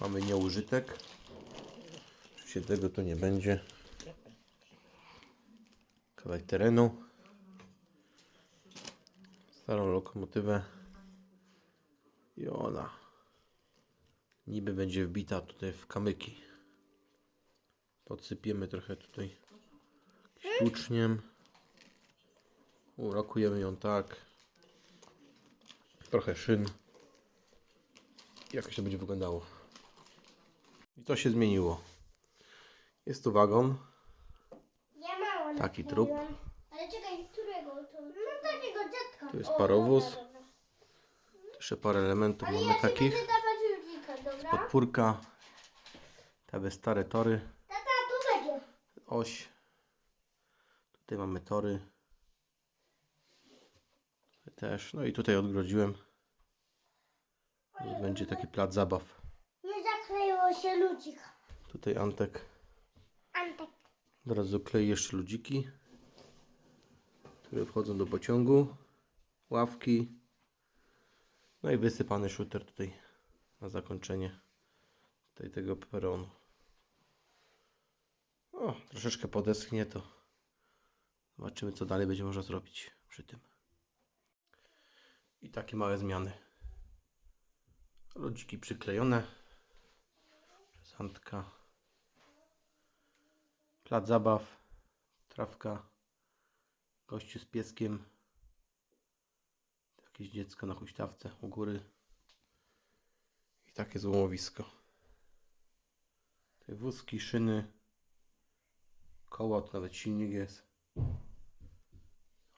Mamy nieużytek. Oczywiście tego tu nie będzie. Kawałek terenu. Starą lokomotywę. I ona niby będzie wbita tutaj w kamyki. Podsypiemy trochę tutaj sztuczniem. Urakujemy ją tak. Trochę szyn. Jakoś to będzie wyglądało. I to się zmieniło. Jest tu wagon. Ja mało Taki trup. Ale czekaj, którego to? No takiego dziadka. Tu jest O, parowóz. dobra, dobra. Jeszcze parę elementów Ale mamy ja ci takich. będę dawać ludzika, dobra? Podpórka. Te stare tory. Tata, tu będzie. Oś. Tutaj mamy tory. Też. No i tutaj odgrodziłem. Będzie taki plac zabaw. Się ludzik. Tutaj Antek Antek. od razu klei jeszcze ludziki, które wchodzą do pociągu. Ławki. No i wysypany shooter tutaj na zakończenie tutaj tego peronu. O, troszeczkę podeschnie to. Zobaczymy co dalej będzie można zrobić przy tym. I takie małe zmiany. Ludziki przyklejone Antka. Plac zabaw, trawka, gościu z pieskiem, jakieś dziecko na huśtawce u góry. I takie złomowisko. Te wózki, szyny, koła, tu nawet silnik jest,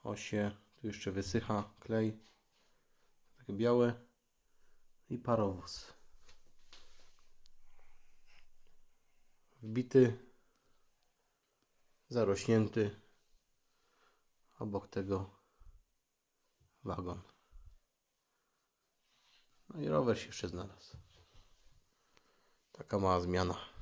osie, tu jeszcze wysycha klej, takie białe. I parowóz. Wbity zarośnięty obok tego wagon. No i rower się jeszcze znalazł. Taka mała zmiana.